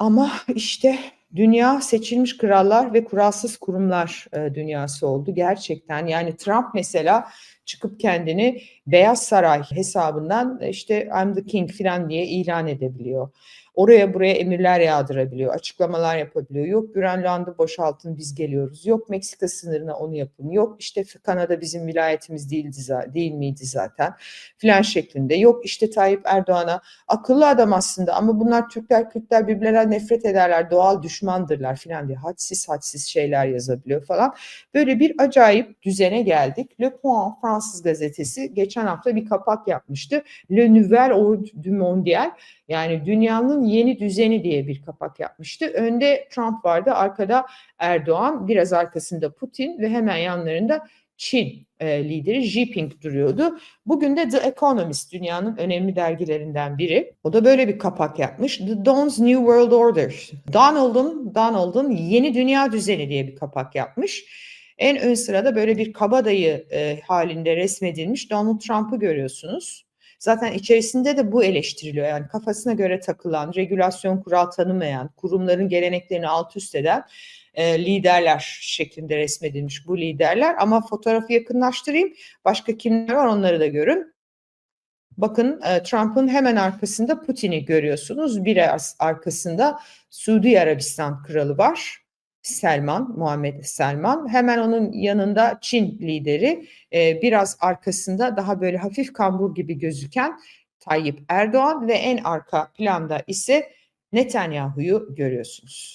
Ama işte dünya seçilmiş krallar ve kuralsız kurumlar e, dünyası oldu gerçekten. Yani Trump mesela çıkıp kendini Beyaz Saray hesabından işte I'm the king falan diye ilan edebiliyor. Oraya buraya emirler yağdırabiliyor, açıklamalar yapabiliyor. Yok Grönland'ı boşaltın biz geliyoruz. Yok Meksika sınırına onu yapın. Yok işte Kanada bizim vilayetimiz değildi değil miydi zaten filan şeklinde. Yok işte Tayyip Erdoğan'a akıllı adam aslında ama bunlar Türkler Kürtler birbirlerine nefret ederler doğal düşmandırlar filan diye hadsiz hadsiz şeyler yazabiliyor falan. Böyle bir acayip düzene geldik. Le Point gazetesi geçen hafta bir kapak yapmıştı. Le Nouvel Ordre du Mondial yani dünyanın yeni düzeni diye bir kapak yapmıştı. Önde Trump vardı, arkada Erdoğan, biraz arkasında Putin ve hemen yanlarında Çin e, lideri Jinping duruyordu. Bugün de The Economist dünyanın önemli dergilerinden biri. O da böyle bir kapak yapmış. The Dawn's New World Order. Donald'ın Donald'ın yeni dünya düzeni diye bir kapak yapmış. En ön sırada böyle bir kabadayı e, halinde resmedilmiş Donald Trump'ı görüyorsunuz. Zaten içerisinde de bu eleştiriliyor. Yani kafasına göre takılan, regülasyon kural tanımayan, kurumların geleneklerini alt üst eden e, liderler şeklinde resmedilmiş bu liderler. Ama fotoğrafı yakınlaştırayım. Başka kimler var onları da görün. Bakın e, Trump'ın hemen arkasında Putin'i görüyorsunuz. Biraz arkasında Suudi Arabistan kralı var. Selman, Muhammed Selman. Hemen onun yanında Çin lideri, e, biraz arkasında daha böyle hafif kambur gibi gözüken Tayyip Erdoğan ve en arka planda ise Netanyahu'yu görüyorsunuz.